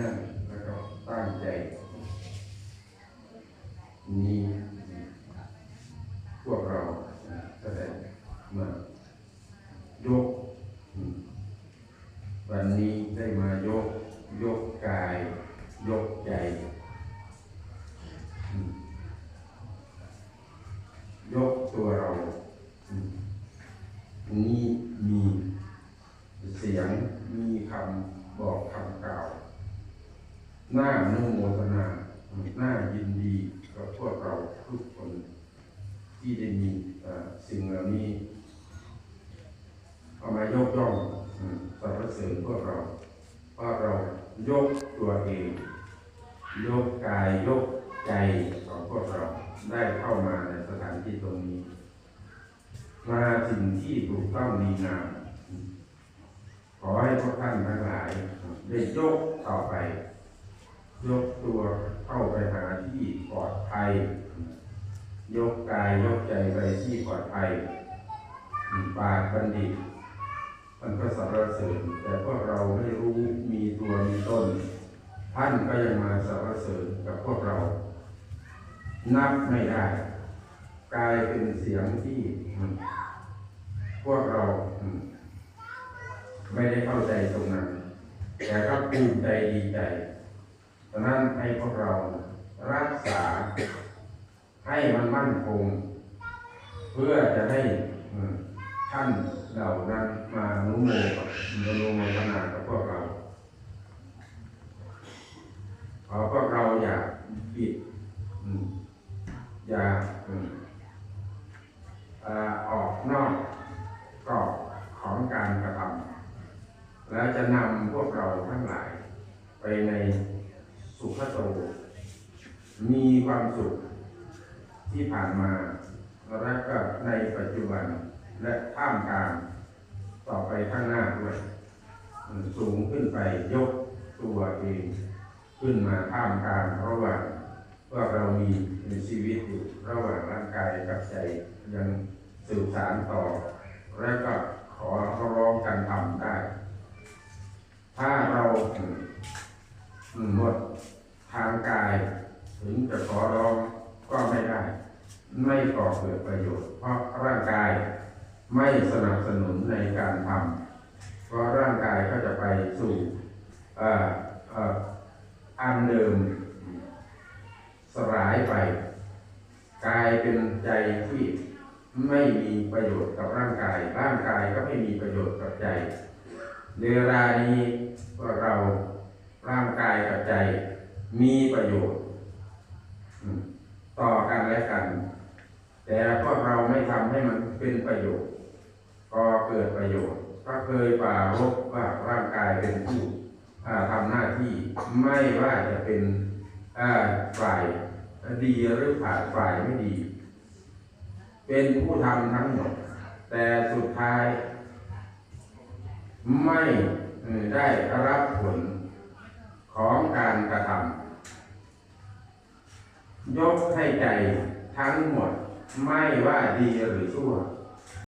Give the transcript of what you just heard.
นั่งแล้วก็ตั้งใจนี้พวกเราก็ได้มายก วันนี้ได้มายก ยกกาย ยกใจ ยกตัวเรา นี้มีเสียงมีคำบอกคำกล่าว หน้าโนโมทนาหน้ายินดีกับพวกเราทุกคนที่ได้มีสิ่งเหล่านี้เอามายกย่องสรรเสริญพวกเราเพราเรายกตัวเอง ยกกายยกใจของพวกเราได้เข้ามาในสถานที่ตรงนี้ มาสิ่งที่ถูกต้องดีงามขอให้พวกท่านทั้งหลายได้ยกต่อไป ยกตัวเข้าไปหาที่ปลอดภัย ยกกายยกใจไปที่ปลอดภัยปากบัณฑิต มันก็สรรเสริญแต่พวกเราไม่รู้มีตัวมีต้น ท่านก็ยังมาสรรเสริญกับพวกเรา นับไม่ได้กลายเป็นเสียงที่พวกเราไม่ได้เข้าใจตรงนั้น แต่ก็ภูมิใจดีใจะนั้นให้พวกเรารักษาให้มันมั่นคง เพื่อจะให้ท่านเหล่านั้นมานุโมกับนุโมทนากับพวกเราขอพวกเราอย่าผิดอย่าอืมอ่าออกนอกกรอบของการกระทำแล้วจะนำพวกเราทั้งหลายไปใน สุขโต มีความสุขที่ผ่านมาและก็ในปัจจุบันและท่ามกลางต่อไปข้างหน้าด้วยสูงขึ้นไปยกตัวเองขึ้นมาท่ามกลางระหว่างว่าเรามีในชีวิตอยู่ระหว่างร่างกายกับใจยังสื่อสารต่อ และก็ขอร้องกันทำได้ ถ้าเราหมด ถึงจะขอร้องก็ไม่ได้ ไม่ก่อเกิดประโยชน์ เพราะร่างกายไม่สนับสนุนในการทำเพราะร่างกายก็จะไปสู่อันเดิมสลายไป กลายเป็นใจที่ไม่มีประโยชน์กับร่างกาย ร่างกายก็ไม่มีประโยชน์กับใจเวลานี้พวกเราร่างกายกับใจมีประโยชน์ ต่อกันและกัน แต่พวกเราไม่ทำให้มันเป็นประโยชน์ก็เกิดประโยชน์ ก็เคยปรารบว่าร่างกายเป็นผู้อ่าทำหน้าที่ไม่ว่าจะเป็นฝ่ายดีหรือฝ่ายฝ่ายไม่ดี เป็นผู้ทำทั้งหมด แต่สุดท้าย ไม่ได้รับผลของการกระทำ ยกให้ใจทั้งหมด ไม่ว่าดีหรือชั่ว